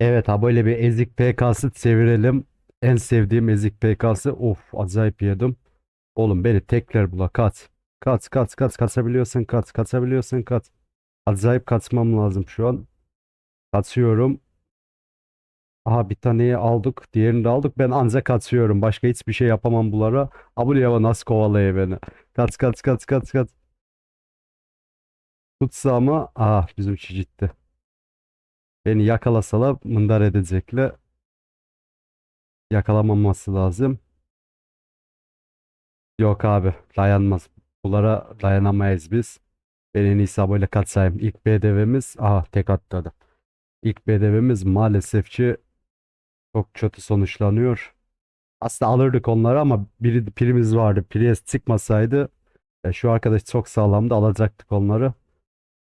Evet ha böyle bir ezik PK'sı çevirelim. En sevdiğim ezik PK'sı. Of acayip yedim. Oğlum beni tekrar bula kat. Kat kat kat kaçabiliyorsun kat kaçabiliyorsun kat. Acayip kaçmam lazım şu an. Kaçıyorum. Aha bir taneyi aldık. Diğerini de aldık. Ben ancak kaçıyorum. Başka hiçbir şey yapamam bunlara. Abuliyava nasıl kovalıyor beni. Kaç kaç kaç kaç kaç. Tutsa ama ah bizim için gitti. Beni yakalasalar mındar edecekler. Yakalamaması lazım. Yok abi dayanmaz. Bunlara dayanamayız biz. Ben en iyisi böyle kaçayım. İlk BDV'miz aha tek atladı. İlk BDV'miz maalesef ki çok kötü sonuçlanıyor. Aslında alırdık onları ama biri pirimiz vardı. Priest çıkmasaydı e, şu arkadaş çok sağlamdı alacaktık onları.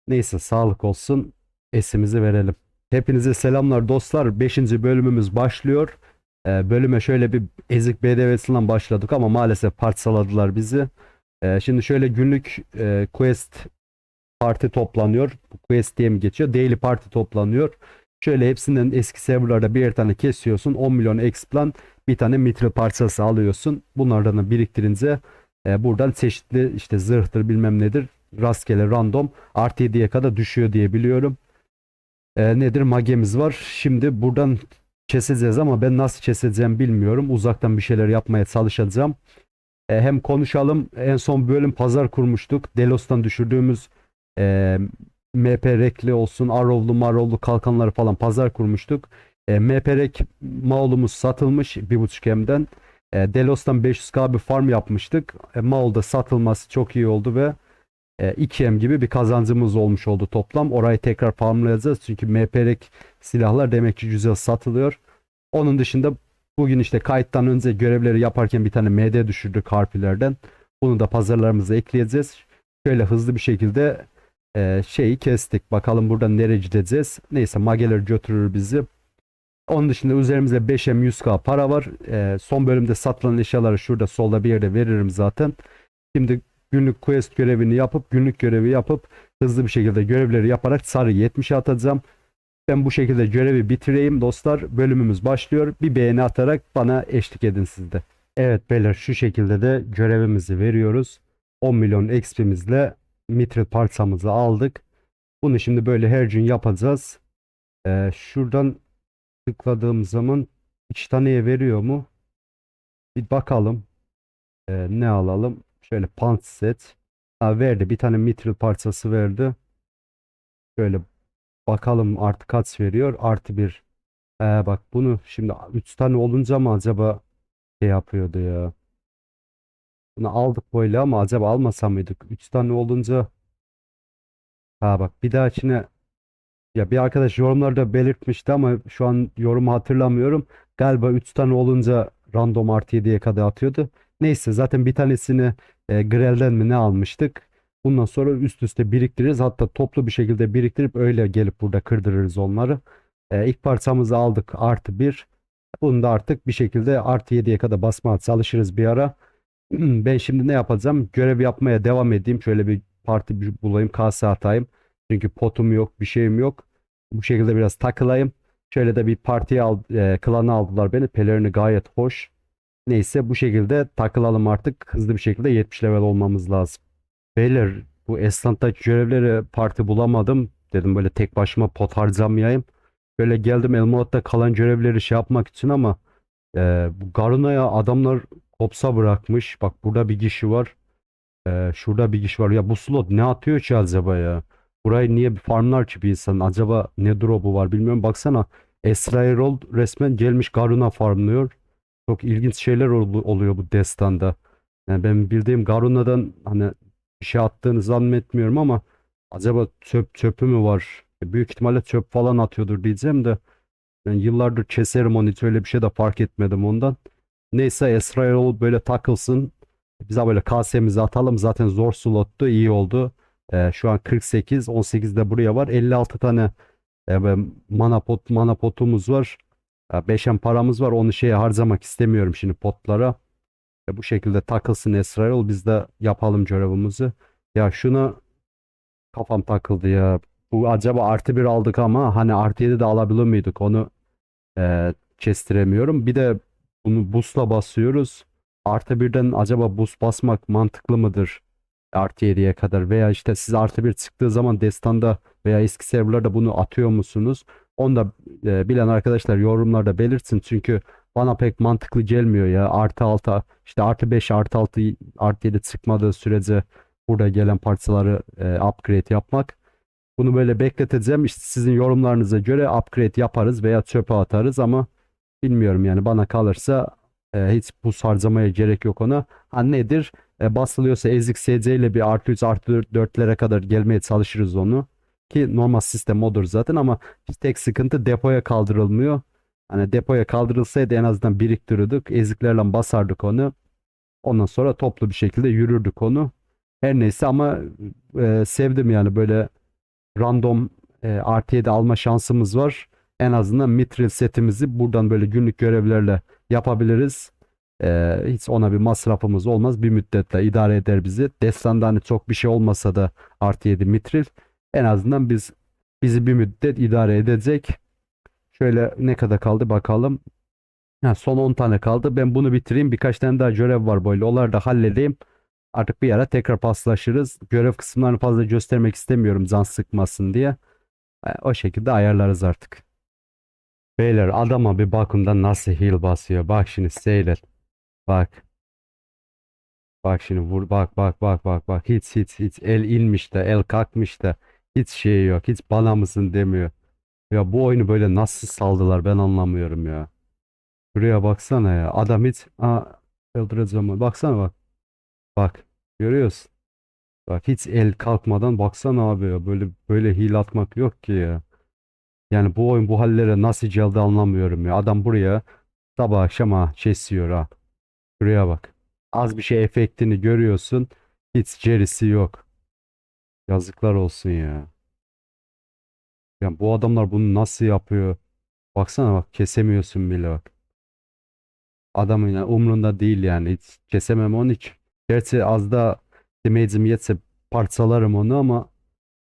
Neyse sağlık olsun. Esimizi verelim. Hepinize selamlar dostlar. 5. bölümümüz başlıyor. Ee, bölüme şöyle bir ezik BDV'sinden başladık ama maalesef parçaladılar bizi. Ee, şimdi şöyle günlük e, quest parti toplanıyor. Quest diye mi geçiyor? Daily parti toplanıyor. Şöyle hepsinden eski serverlarda birer tane kesiyorsun. 10 milyon explan bir tane mithril parçası alıyorsun. Bunlardan da biriktirince e, buradan çeşitli işte zırhtır bilmem nedir rastgele random artı 7'ye kadar düşüyor diye biliyorum. E, nedir magemiz var. Şimdi buradan keseceğiz ama ben nasıl keseceğim bilmiyorum. Uzaktan bir şeyler yapmaya çalışacağım. E, hem konuşalım. En son bölüm pazar kurmuştuk. Delos'tan düşürdüğümüz e, MP rekli olsun, Arrow'lu, Marrow'lu kalkanları falan pazar kurmuştuk. E, MP rek Maul'umuz satılmış 1.5M'den. E, Delos'tan 500k bir farm yapmıştık. E, Maul'da satılması çok iyi oldu ve 2M gibi bir kazancımız olmuş oldu toplam. Orayı tekrar farmlayacağız. Çünkü MP'lik silahlar demek ki güzel satılıyor. Onun dışında bugün işte kayıttan önce görevleri yaparken bir tane MD düşürdük harpilerden. Bunu da pazarlarımıza ekleyeceğiz. Şöyle hızlı bir şekilde e, şeyi kestik. Bakalım buradan nereye gideceğiz. Neyse mageler götürür bizi. Onun dışında üzerimizde 5M 100k para var. E, son bölümde satılan eşyaları şurada solda bir yerde veririm zaten. Şimdi günlük quest görevini yapıp günlük görevi yapıp hızlı bir şekilde görevleri yaparak sarı 70'e atacağım. Ben bu şekilde görevi bitireyim dostlar. Bölümümüz başlıyor. Bir beğeni atarak bana eşlik edin siz de. Evet beyler şu şekilde de görevimizi veriyoruz. 10 milyon XP'mizle mitril parçamızı aldık. Bunu şimdi böyle her gün yapacağız. Ee, şuradan tıkladığım zaman 3 taneye veriyor mu? Bir bakalım. Ee, ne alalım? Şöyle punch set. Ha, verdi. Bir tane mitril parçası verdi. Şöyle bakalım artı kaç veriyor? Artı bir. Ee, bak bunu şimdi 3 tane olunca mı acaba şey yapıyordu ya? Bunu aldık böyle ama acaba almasam mıydık? 3 tane olunca ha bak bir daha içine ya bir arkadaş yorumlarda belirtmişti ama şu an yorumu hatırlamıyorum. Galiba 3 tane olunca random artı 7'ye kadar atıyordu. Neyse zaten bir tanesini e, Grel'den mi ne almıştık? Bundan sonra üst üste biriktiririz. Hatta toplu bir şekilde biriktirip öyle gelip burada kırdırırız onları. E, ilk parçamızı aldık artı 1. Bunu da artık bir şekilde artı 7'ye kadar basmaya çalışırız bir ara. Ben şimdi ne yapacağım? Görev yapmaya devam edeyim. Şöyle bir parti bulayım. Kase atayım. Çünkü potum yok, bir şeyim yok. Bu şekilde biraz takılayım. Şöyle de bir partiye al, e, klana aldılar beni. Pelerini gayet hoş. Neyse bu şekilde takılalım artık. Hızlı bir şekilde 70 level olmamız lazım. Beyler bu Esland'daki görevleri parti bulamadım. Dedim böyle tek başıma pot harcamayayım. Böyle geldim Elmoat'ta kalan görevleri şey yapmak için ama e, bu Garuna'ya adamlar kopsa bırakmış. Bak burada bir kişi var. E, şurada bir kişi var. Ya bu slot ne atıyor ki acaba ya? Burayı niye bir farmlar ki bir insan? Acaba ne drop'u var bilmiyorum. Baksana Esra Erol resmen gelmiş Garuna farmlıyor. Çok ilginç şeyler ol- oluyor bu destanda. Yani ben bildiğim Garuna'dan hani bir şey attığını zannetmiyorum ama acaba çöp çöpü mü var? E, Büyük ihtimalle çöp falan atıyordur diyeceğim de ben yıllardır keserim onu hiç öyle bir şey de fark etmedim ondan. Neyse Esra Erol böyle takılsın. Bize böyle kasemizi atalım. Zaten zor slottu. iyi oldu. Ee, şu an 48. 18 de buraya var. 56 tane e, böyle mana pot var. 5'en paramız var. Onu şeye harcamak istemiyorum şimdi potlara. E, bu şekilde takılsın Esra Erol. Biz de yapalım görevimizi. Ya şuna kafam takıldı ya. Bu acaba artı bir aldık ama hani artı yedi de alabilir miydik onu e, kestiremiyorum. Bir de bunu busla basıyoruz. Artı birden acaba bus basmak mantıklı mıdır? Artı 7'ye kadar veya işte siz artı bir çıktığı zaman destanda veya eski serverlarda bunu atıyor musunuz? Onu da e, bilen arkadaşlar yorumlarda belirtsin. Çünkü bana pek mantıklı gelmiyor ya. Artı 6 işte artı 5 artı 6 artı 7 çıkmadığı sürece burada gelen parçaları e, upgrade yapmak. Bunu böyle bekleteceğim. İşte sizin yorumlarınıza göre upgrade yaparız veya çöpe atarız ama bilmiyorum yani bana kalırsa e, hiç buz harcamaya gerek yok ona. Ha nedir? E, basılıyorsa ezik SC ile bir artı 3 artı 4'lere kadar gelmeye çalışırız onu. Ki normal sistem odur zaten ama tek sıkıntı depoya kaldırılmıyor. Hani depoya kaldırılsaydı en azından biriktirirdik. Eziklerle basardık onu. Ondan sonra toplu bir şekilde yürürdük onu. Her neyse ama e, sevdim yani böyle random e, artı 7 alma şansımız var. En azından mitril setimizi buradan böyle günlük görevlerle yapabiliriz. E, hiç ona bir masrafımız olmaz. Bir müddetle idare eder bizi. Destanda hani çok bir şey olmasa da artı 7 mitril en azından biz bizi bir müddet idare edecek. Şöyle ne kadar kaldı bakalım. Ha, son 10 tane kaldı. Ben bunu bitireyim. Birkaç tane daha görev var böyle. Onları da halledeyim. Artık bir ara tekrar paslaşırız. Görev kısımlarını fazla göstermek istemiyorum can sıkmasın diye. O şekilde ayarlarız artık. Beyler adama bir bakın da nasıl heal basıyor. Bak şimdi seyret. Bak. Bak şimdi vur bak bak bak bak bak. Hiç hiç hiç el inmiş de el kalkmış da hiç şey yok. Hiç bana mısın demiyor. Ya bu oyunu böyle nasıl saldılar ben anlamıyorum ya. Şuraya baksana ya. Adam hiç aa öldüreceğim onu. Baksana bak. Bak. Görüyorsun. Bak hiç el kalkmadan baksana abi ya. Böyle böyle heal atmak yok ki ya. Yani bu oyun bu hallere nasıl geldi anlamıyorum ya. Adam buraya sabah akşam ha kesiyor ha. Şuraya bak. Az bir şey efektini görüyorsun. Hiç gerisi yok. Yazıklar olsun ya. Ya bu adamlar bunu nasıl yapıyor? Baksana bak kesemiyorsun bile bak. Adamın yani umrunda değil yani. Hiç kesemem onu hiç. Gerçi az da damage'im yetse parçalarım onu ama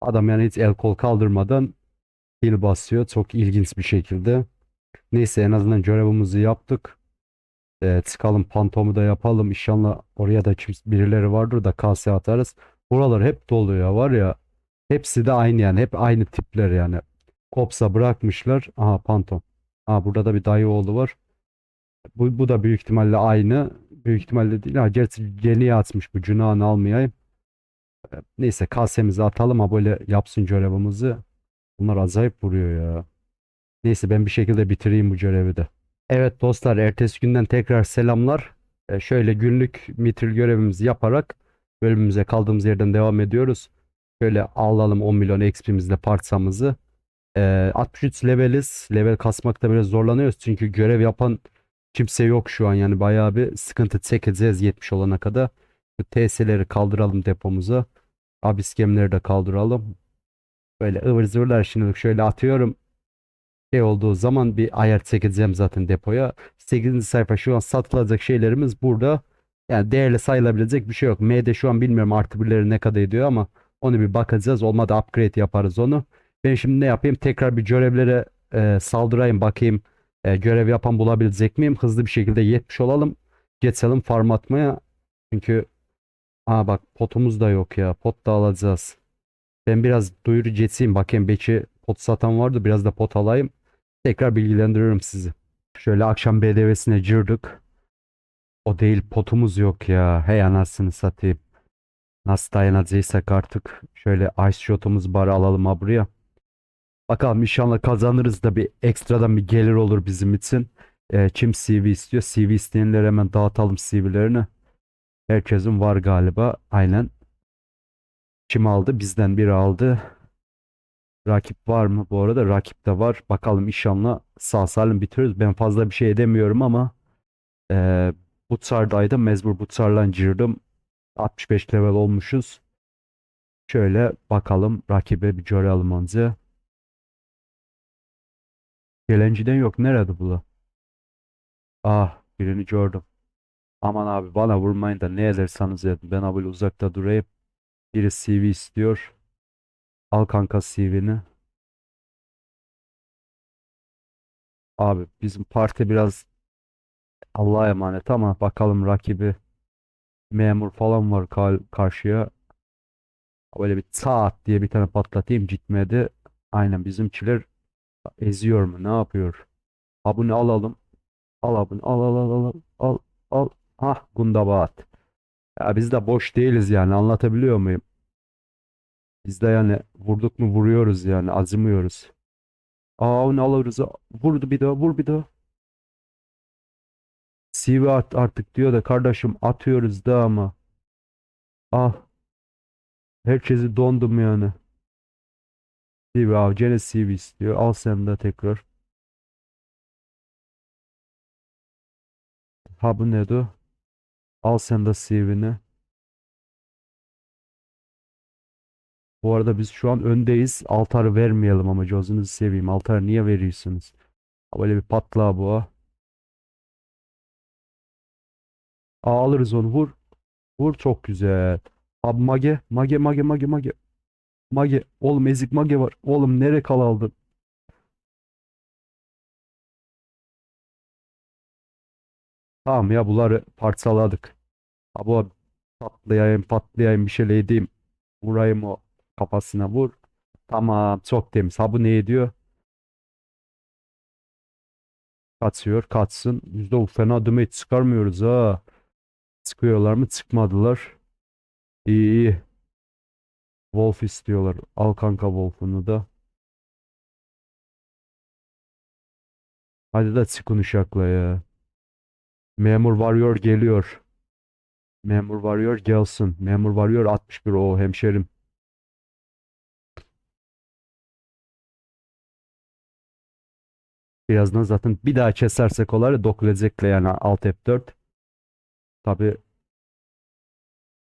adam yani hiç el kol kaldırmadan heal basıyor. Çok ilginç bir şekilde. Neyse en azından görevimizi yaptık. Ee, çıkalım pantomu da yapalım. İnşallah oraya da kim, birileri vardır da kase atarız. Buralar hep dolu ya var ya. Hepsi de aynı yani. Hep aynı tipler yani. Kopsa bırakmışlar. Aha pantom. Aha burada da bir dayı oğlu var. Bu, bu da büyük ihtimalle aynı. Büyük ihtimalle değil. Ha, gerçi yeni atmış bu günahını almayayım. Ee, Neyse kasemizi atalım ha böyle yapsın görevimizi. Bunlar acayip vuruyor ya. Neyse ben bir şekilde bitireyim bu görevi de. Evet dostlar ertesi günden tekrar selamlar. Ee, şöyle günlük mitril görevimizi yaparak bölümümüze kaldığımız yerden devam ediyoruz. Şöyle alalım 10 milyon XP'mizle parçamızı. Ee, 63 leveliz. Level kasmakta biraz zorlanıyoruz. Çünkü görev yapan kimse yok şu an. Yani bayağı bir sıkıntı çekeceğiz 70 olana kadar. Şu TS'leri kaldıralım depomuza. Abis gemileri de kaldıralım. Böyle ıvır zıvırlar şimdilik şöyle atıyorum. Şey olduğu zaman bir ayar çekeceğim zaten depoya. 8. sayfa şu an satılacak şeylerimiz burada. Yani değerli sayılabilecek bir şey yok. M'de şu an bilmiyorum artı birleri ne kadar ediyor ama onu bir bakacağız. Olmadı upgrade yaparız onu. Ben şimdi ne yapayım? Tekrar bir görevlere e, saldırayım bakayım. E, görev yapan bulabilecek miyim? Hızlı bir şekilde 70 olalım. Geçelim farm atmaya. Çünkü aa bak potumuz da yok ya. Pot da alacağız. Ben biraz duyuru geçeyim. Bakayım belki pot satan vardı. Biraz da pot alayım. Tekrar bilgilendiririm sizi. Şöyle akşam BDV'sine girdik. O değil potumuz yok ya. Hey anasını satayım. Nasıl dayanacaksak artık. Şöyle ice shot'umuz bari alalım ha buraya. Bakalım inşallah kazanırız da bir ekstradan bir gelir olur bizim için. Ee, kim CV istiyor? CV isteyenlere hemen dağıtalım CV'lerini. Herkesin var galiba. Aynen. Kim aldı? Bizden biri aldı. Rakip var mı? Bu arada rakip de var. Bakalım inşallah sağ salim bitiririz. Ben fazla bir şey edemiyorum ama eee Butsar'daydı. Mezbur Butsar'la girdim. 65 level olmuşuz. Şöyle bakalım rakibe bir görelim önce. Gelenciden yok. Nerede bu? Ah birini gördüm. Aman abi bana vurmayın da ne ederseniz edin. Ben abi uzakta durayım. Biri CV istiyor. Al kanka CV'ni. Abi bizim parti biraz Allah'a emanet ama bakalım rakibi memur falan var karşıya. Öyle bir saat diye bir tane patlatayım gitmedi. Aynen bizimkiler eziyor mu ne yapıyor? Abone alalım. Al abone al al al al al al. Hah Gundabat. Ya biz de boş değiliz yani anlatabiliyor muyum? Biz de yani vurduk mu vuruyoruz yani acımıyoruz. Aa onu alırız. Vurdu bir daha vur bir daha. CV at artık diyor da kardeşim atıyoruz da ama. Ah herkesi dondum yani. CV abi gene CV istiyor. Al sen de tekrar. Ha bu ne de? Al sen de CV'ni. Bu arada biz şu an öndeyiz. Altarı vermeyelim ama gözünüzü seveyim. Altarı niye veriyorsunuz? Böyle bir patla bu. Alırız onu vur. Vur çok güzel. Abi mage. Mage mage mage mage. Mage. Oğlum ezik mage var. Oğlum nereye kal aldın? Tamam ya bunları parçaladık. Ha bu patlayayım patlayayım bir şeyle edeyim. Vurayım o kafasına vur. Tamam çok temiz. Ha bu ne ediyor? Kaçıyor kaçsın. Biz de o fena damage çıkarmıyoruz ha. Çıkıyorlar mı? Çıkmadılar. İyi iyi. Wolf istiyorlar. Al kanka Wolf'unu da. Hadi de çıkın uşakla ya. Memur Warrior geliyor. Memur Warrior gelsin. Memur Warrior 61 o hemşerim. Birazdan zaten bir daha kesersek onları dokulecekle yani alt F4. Tabi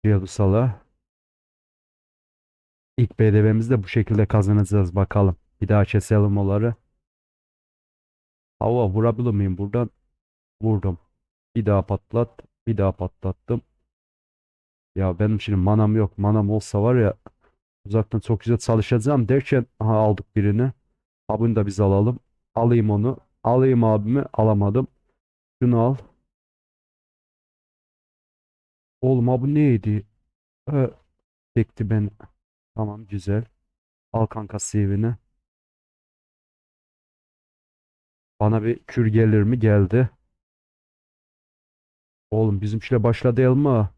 Yıldızal'a. İlk BDV'mizi de bu şekilde kazanacağız bakalım. Bir daha keselim onları. Hava vurabilir miyim buradan? Vurdum. Bir daha patlat. Bir daha patlattım. Ya benim şimdi manam yok. Manam olsa var ya uzaktan çok güzel çalışacağım derken aha aldık birini. Ha bunu da biz alalım. Alayım onu. Alayım abimi. Alamadım. Şunu al. Oğlum abi neydi? Ee, çekti beni. Tamam güzel. Al kanka CV'ni. Bana bir kür gelir mi? Geldi. Oğlum bizimkiyle başladı mı?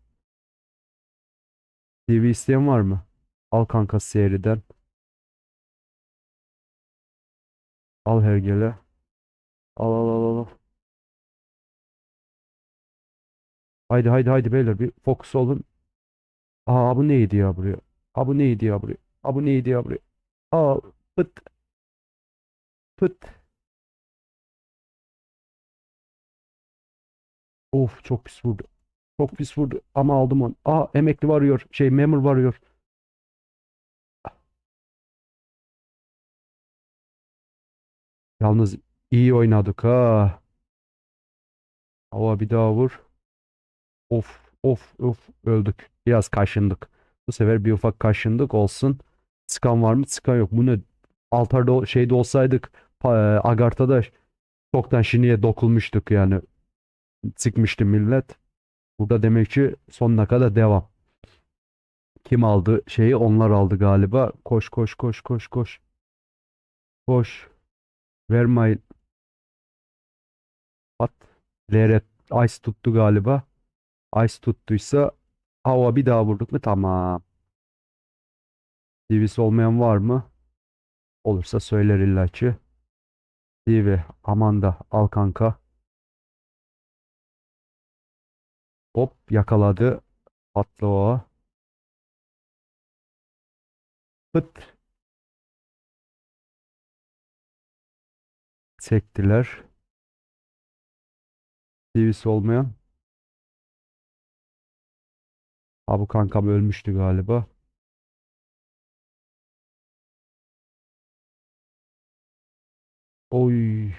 CV isteyen var mı? Al kanka seriden. Al hergele. Al al al al. Haydi haydi haydi beyler bir fokus olun. Aa bu neydi ya buraya? Aa bu neydi ya buraya? Aa bu neydi ya buraya? Al pıt pıt. Of çok pis vurdu. Çok pis vurdu ama aldım onu. Aa emekli varıyor. Şey memur varıyor. Yalnız iyi oynadık ha. Hava bir daha vur. Of of of öldük. Biraz kaşındık. Bu sefer bir ufak kaşındık olsun. Sıkan var mı? Sıkan yok. Bu ne? Altarda şeyde olsaydık e, Agartha'da çoktan Şini'ye dokulmuştuk yani. Sıkmıştı millet. Burada demek ki sonuna kadar devam. Kim aldı şeyi? Onlar aldı galiba. Koş koş koş koş koş. Koş. Vermeyin. At. Leret. Ice tuttu galiba. Ice tuttuysa hava bir daha vurduk mu? Tamam. TV'si olmayan var mı? Olursa söyler illaki. TV. Aman da al kanka. Hop yakaladı. Atlı o. Pıt. Çektiler. TV'si olmayan. Ha bu kankam ölmüştü galiba. Oy.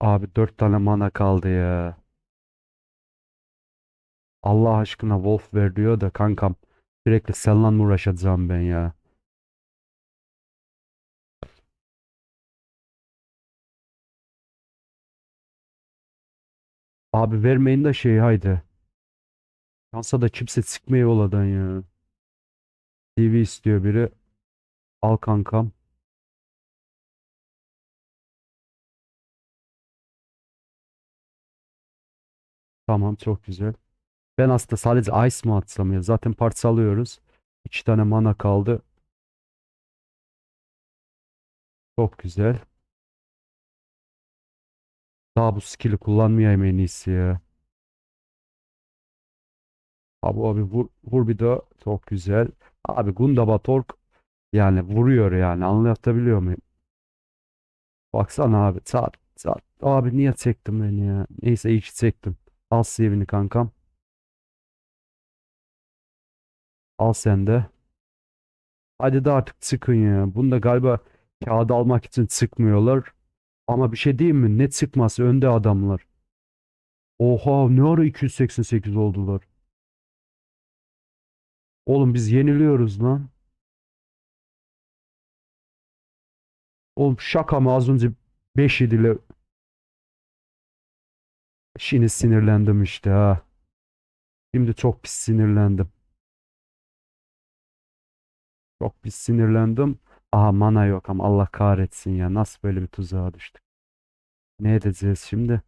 Abi dört tane mana kaldı ya. Allah aşkına Wolf ver diyor da kankam sürekli seninle mı uğraşacağım ben ya. Abi vermeyin de şey haydi. Şansa da kimse sıkmıyor oladan ya. TV istiyor biri. Al kankam. Tamam çok güzel. Ben aslında sadece Ice mı atsam ya? Zaten parça alıyoruz. İki tane mana kaldı. Çok güzel. Daha bu skill'i kullanmayayım en iyisi ya. Abi abi vur, vur bir daha. Çok güzel. Abi Gundabatork yani vuruyor yani anlatabiliyor muyum? Baksana abi çat çat. Abi niye çektim beni ya? Neyse iyi ki çektim. Al save'ini kankam. Al sen de. Hadi de artık çıkın ya. Bunda galiba kağıdı almak için çıkmıyorlar. Ama bir şey diyeyim mi? Ne çıkması önde adamlar. Oha ne ara 288 oldular. Oğlum biz yeniliyoruz lan. Oğlum şaka mı az önce 5 ile Şimdi sinirlendim işte ha. Şimdi çok pis sinirlendim. Çok pis sinirlendim. Aha mana yok ama Allah kahretsin ya. Nasıl böyle bir tuzağa düştük? Ne edeceğiz şimdi?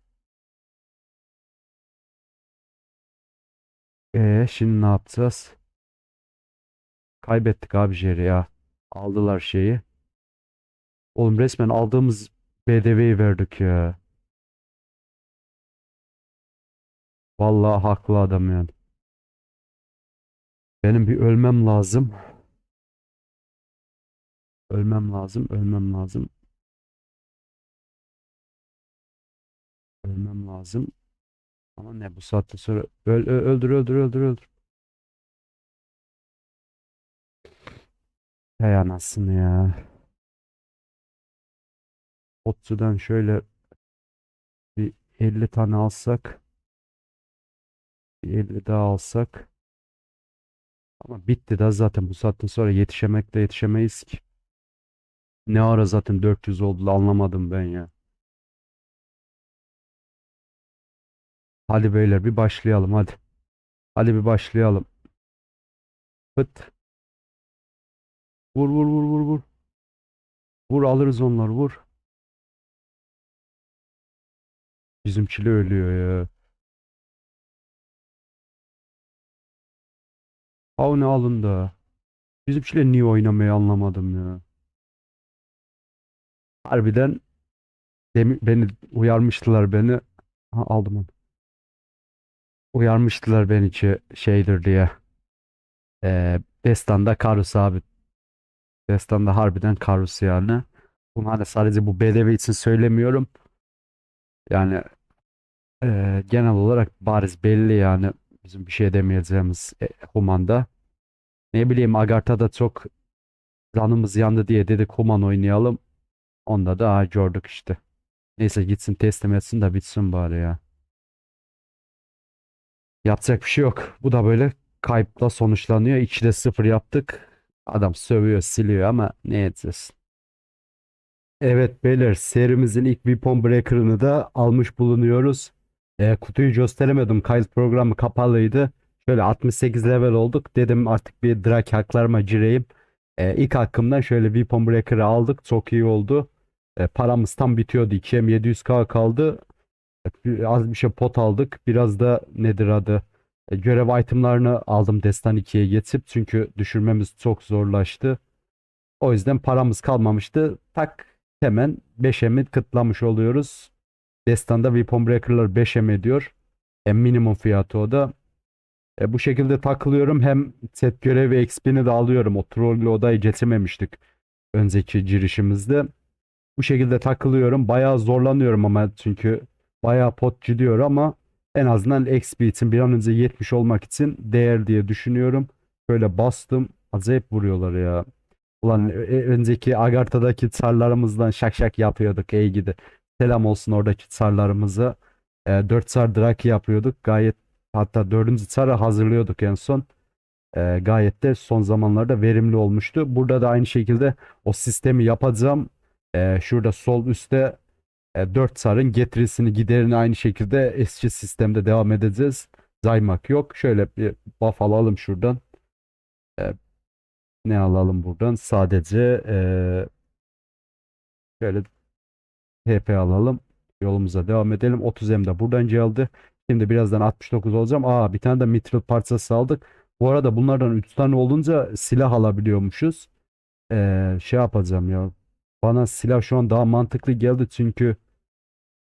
Ee, şimdi ne yapacağız? Kaybettik abi Jerry ya. Aldılar şeyi. Oğlum resmen aldığımız BDV'yi verdik ya. Vallahi haklı adam yani. Benim bir ölmem lazım. Ölmem lazım, ölmem lazım. Ölmem lazım. Ama ne bu saatte sonra öl, öldür öldür öldür öldür. Hay anasını ya. Otçudan şöyle bir 50 tane alsak. Bir 50 daha alsak. Ama bitti de zaten bu saatten sonra yetişemek de yetişemeyiz ki. Ne ara zaten 400 oldu anlamadım ben ya. Hadi beyler bir başlayalım hadi. Hadi bir başlayalım. Fıt. Vur vur vur vur vur. Vur alırız onları vur. Bizim çile ölüyor ya. Avni alın da. Bizim çile niye oynamayı anlamadım ya. Harbiden beni uyarmıştılar beni. Ha, aldım onu. Uyarmıştılar beni ki şeydir diye. Ee, Destan'da Karus abi. Destan'da harbiden Karus yani. Bunu hani sadece bu BDV için söylemiyorum. Yani ee, genel olarak bariz belli yani bizim bir şey demeyeceğimiz e, Human'da. Ne bileyim Agartha'da çok canımız yandı diye dedik Human oynayalım. Onda da ha, gördük işte. Neyse gitsin teslim etsin de bitsin bari ya. Yapacak bir şey yok. Bu da böyle kayıpla sonuçlanıyor. 2'de 0 yaptık. Adam sövüyor, siliyor ama ne edeceğiz? Evet beyler serimizin ilk Weapon Breaker'ını da almış bulunuyoruz. E, kutuyu gösteremedim. Kayıt programı kapalıydı. Şöyle 68 level olduk. Dedim artık bir drag haklarıma gireyim. E, ilk hakkımdan şöyle Weapon Breaker'ı aldık. Çok iyi oldu. E, paramız tam bitiyordu. 2M 700k kaldı. E, Az bir şey pot aldık. Biraz da nedir adı? E, görev itemlarını aldım Destan 2'ye getirip. Çünkü düşürmemiz çok zorlaştı. O yüzden paramız kalmamıştı. Tak hemen 5M'i kıtlamış oluyoruz. Destan'da Weapon Breaker'lar 5M ediyor. E, minimum fiyatı o da. E, bu şekilde takılıyorum. Hem set görevi XP'ni de alıyorum. O trollü odayı getirmemiştik önceki girişimizde. Bu şekilde takılıyorum. Bayağı zorlanıyorum ama çünkü bayağı pot gidiyor ama en azından için bir an önce 70 olmak için değer diye düşünüyorum. Böyle bastım. Acayip vuruyorlar ya. Ulan e, e, önceki Agartha'daki çarlarımızdan şak şak yapıyorduk ey gidi. Selam olsun oradaki çarlarımıza. E, 4 çar draki yapıyorduk. Gayet hatta dördüncü çarı hazırlıyorduk en son. Ee, gayet de son zamanlarda verimli olmuştu. Burada da aynı şekilde o sistemi yapacağım. Ee, şurada sol üstte e, 4 sarın getirisini giderini aynı şekilde eski sistemde devam edeceğiz. Zaymak yok. Şöyle bir buff alalım şuradan. Ee, ne alalım buradan? Sadece e, şöyle HP alalım. Yolumuza devam edelim. 30 M de buradan geldi. Şimdi birazdan 69 olacağım. Aa bir tane de mitral parçası aldık. Bu arada bunlardan 3 tane olunca silah alabiliyormuşuz. Ee, şey yapacağım ya. Bana silah şu an daha mantıklı geldi çünkü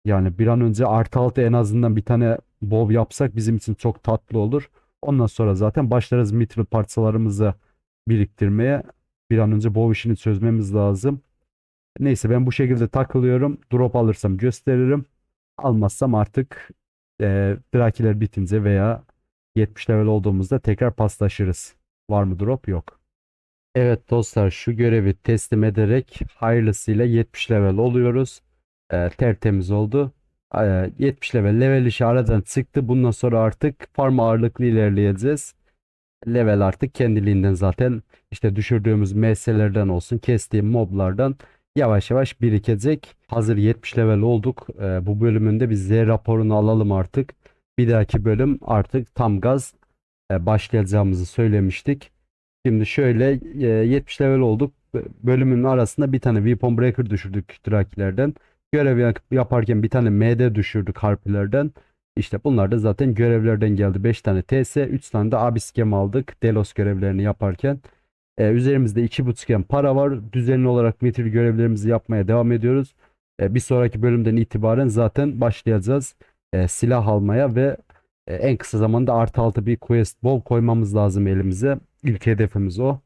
yani bir an önce artı altı en azından bir tane bow yapsak bizim için çok tatlı olur. Ondan sonra zaten başlarız mitral parçalarımızı biriktirmeye. Bir an önce bow işini çözmemiz lazım. Neyse ben bu şekilde takılıyorum. Drop alırsam gösteririm. Almazsam artık e, Drakiler bitince veya 70 level olduğumuzda tekrar paslaşırız. Var mı drop? Yok. Evet dostlar şu görevi teslim ederek hayırlısıyla 70 level oluyoruz. E, tertemiz oldu. E, 70 level level işi aradan çıktı. Bundan sonra artık farm ağırlıklı ilerleyeceğiz. Level artık kendiliğinden zaten işte düşürdüğümüz MS'lerden olsun kestiğim moblardan yavaş yavaş birikecek. Hazır 70 level olduk. E, bu bölümünde bir Z raporunu alalım artık. Bir dahaki bölüm artık tam gaz e, başlayacağımızı söylemiştik. Şimdi şöyle e, 70 level olduk. Bölümün arasında bir tane Weapon Breaker düşürdük Drakilerden. Görev yap- yaparken bir tane MD düşürdük Harpilerden. İşte bunlar da zaten görevlerden geldi. 5 tane TS, 3 tane de Abyss aldık. Delos görevlerini yaparken. E, üzerimizde 2.5 gem para var. Düzenli olarak metil görevlerimizi yapmaya devam ediyoruz. E, bir sonraki bölümden itibaren zaten başlayacağız e, silah almaya ve e, en kısa zamanda artı altı bir quest bol koymamız lazım elimize. İlk hedefimiz o.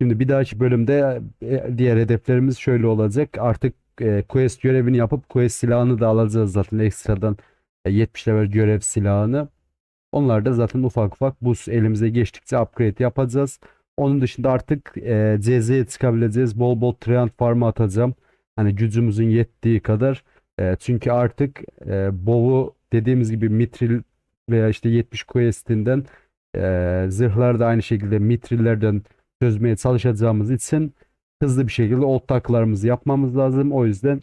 Şimdi bir dahaki bölümde e, diğer hedeflerimiz şöyle olacak. Artık e, quest görevini yapıp quest silahını da alacağız zaten ekstradan e, 70 level görev silahını. Onlar da zaten ufak ufak bu elimize geçtikçe upgrade yapacağız. Onun dışında artık e, CZ'ye çıkabileceğiz. Bol bol Treant farmı atacağım. Hani gücümüzün yettiği kadar. E, çünkü artık e, BoW'u dediğimiz gibi Mitril veya işte 70 quest'inden e, da aynı şekilde Mitrillerden çözmeye çalışacağımız için hızlı bir şekilde old taklarımızı yapmamız lazım. O yüzden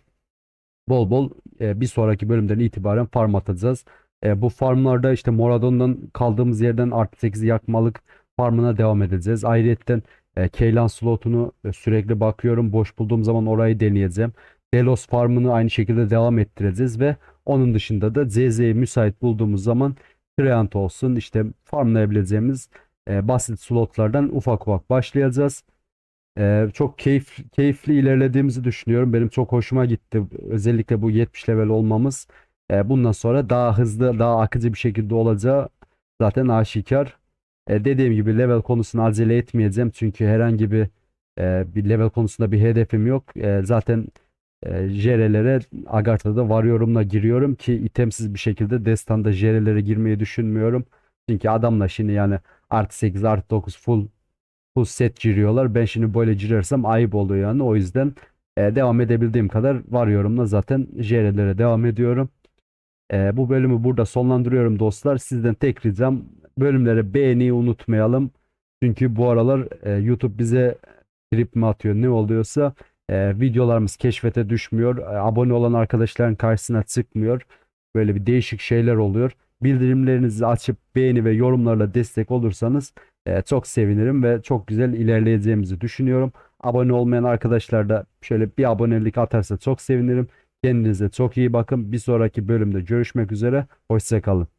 bol bol e, bir sonraki bölümden itibaren farm atacağız. E, bu farmlarda işte Moradon'dan kaldığımız yerden artı 8 yakmalık farmına devam edeceğiz. Ayrıca e, Keylan slotunu e, sürekli bakıyorum. Boş bulduğum zaman orayı deneyeceğim. Delos farmını aynı şekilde devam ettireceğiz ve onun dışında da ZZ'ye müsait bulduğumuz zaman Treant olsun işte farmlayabileceğimiz e, basit slotlardan ufak ufak başlayacağız. E, çok keyif, keyifli ilerlediğimizi düşünüyorum. Benim çok hoşuma gitti. Özellikle bu 70 level olmamız. E, bundan sonra daha hızlı, daha akıcı bir şekilde olacağı zaten aşikar. E, dediğim gibi level konusunu acele etmeyeceğim. Çünkü herhangi bir e, bir level konusunda bir hedefim yok. E, zaten e, JR'lere Agartha'da varıyorumla giriyorum ki itemsiz bir şekilde Destan'da JR'lere girmeyi düşünmüyorum. Çünkü adamla şimdi yani artı 8 artı 9 full full set giriyorlar. Ben şimdi böyle girersem ayıp oluyor yani. O yüzden e, devam edebildiğim kadar varıyorumla zaten JR'lere devam ediyorum. E, bu bölümü burada sonlandırıyorum dostlar. Sizden tek ricam bölümleri beğeniyi unutmayalım. Çünkü bu aralar e, YouTube bize trip mi atıyor ne oluyorsa e, videolarımız keşfete düşmüyor. E, abone olan arkadaşların karşısına çıkmıyor. Böyle bir değişik şeyler oluyor. Bildirimlerinizi açıp beğeni ve yorumlarla destek olursanız e, çok sevinirim ve çok güzel ilerleyeceğimizi düşünüyorum. Abone olmayan arkadaşlar da şöyle bir abonelik atarsa çok sevinirim. Kendinize çok iyi bakın. Bir sonraki bölümde görüşmek üzere. Hoşçakalın.